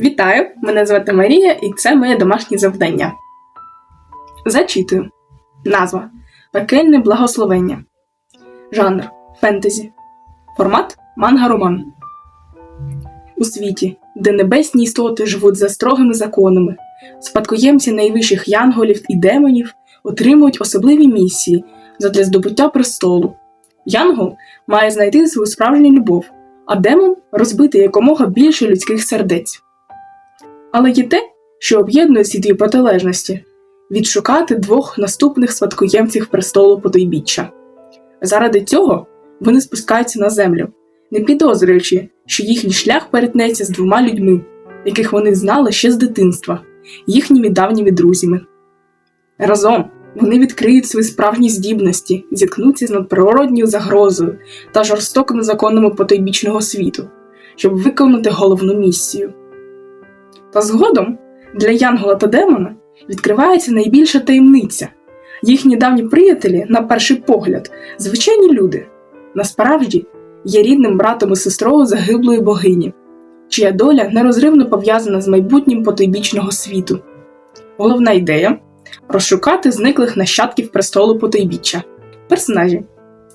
Вітаю! Мене звати Марія, і це моє домашнє завдання. Зачитую. Назва Пекельне благословення. Жанр фентезі. Формат манга-роман. У світі, де небесні істоти живуть за строгими законами, спадкоємці найвищих янголів і демонів отримують особливі місії задля здобуття престолу. Янгол має знайти свою справжню любов, а демон розбити якомога більше людських сердець. Але є те, що об'єднує ці дві протилежності відшукати двох наступних спадкоємців престолу потойбіччя. Заради цього вони спускаються на землю, не підозрюючи, що їхній шлях перетнеться з двома людьми, яких вони знали ще з дитинства, їхніми давніми друзями. Разом вони відкриють свої справжні здібності, зіткнуться з надприродньою загрозою та жорстокими законами потойбічного світу, щоб виконати головну місію. Та згодом для Янгола та Демона відкривається найбільша таємниця. Їхні давні приятелі, на перший погляд, звичайні люди, насправді є рідним братом і сестрою загиблої богині, чия доля нерозривно пов'язана з майбутнім потойбічного світу. Головна ідея розшукати зниклих нащадків престолу потойбіччя. Персонажі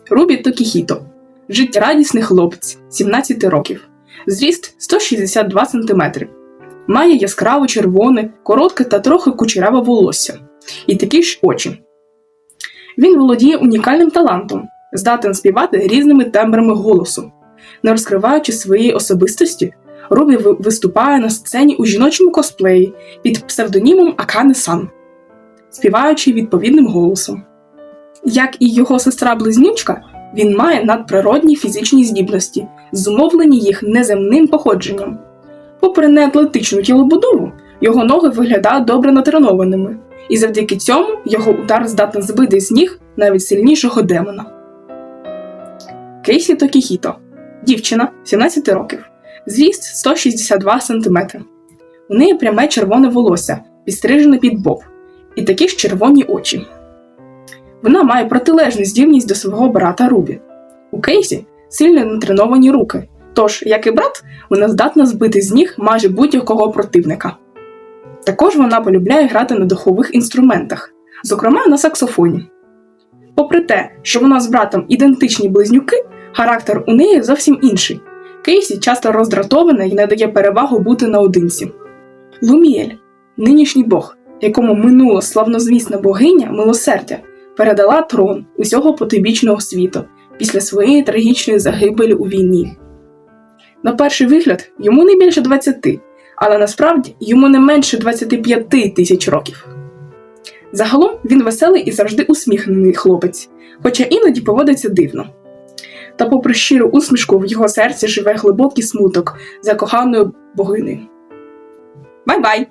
Рубі Токіхіто, життєрадісний хлопець 17 років, зріст 162 см. Має яскраво червоне, коротке та трохи кучеряве волосся, і такі ж очі. Він володіє унікальним талантом, здатен співати різними тембрами голосу. Не розкриваючи своєї особистості, Рубі виступає на сцені у жіночому косплеї під псевдонімом Акане Сан, співаючи відповідним голосом. Як і його сестра-близнючка, він має надприродні фізичні здібності, зумовлені їх неземним походженням. Попри неатлетичну тілобудову, його ноги виглядають добре натренованими, і завдяки цьому його удар здатний збити з ніг навіть сильнішого демона. Кейсі Токіхіто дівчина 17 років, зріст 162 см. У неї пряме червоне волосся, підстрижене під боб, і такі ж червоні очі. Вона має протилежну здібність до свого брата Рубі. У Кейсі сильно натреновані руки, тож, як і брат, вона здатна збити з ніг майже будь-якого противника. Також вона полюбляє грати на духових інструментах, зокрема на саксофоні. Попри те, що вона з братом ідентичні близнюки, характер у неї зовсім інший. Кейсі часто роздратована і не дає перевагу бути наодинці. Луміель, нинішній бог, якому минула славнозвісна богиня милосердя, передала трон усього потойбічного світу після своєї трагічної загибелі у війні. На перший вигляд йому не більше 20, але насправді йому не менше 25 тисяч років. Загалом він веселий і завжди усміхнений хлопець, хоча іноді поводиться дивно. Та, попри щиру усмішку, в його серці живе глибокий смуток за коханою богинею. Бай-бай!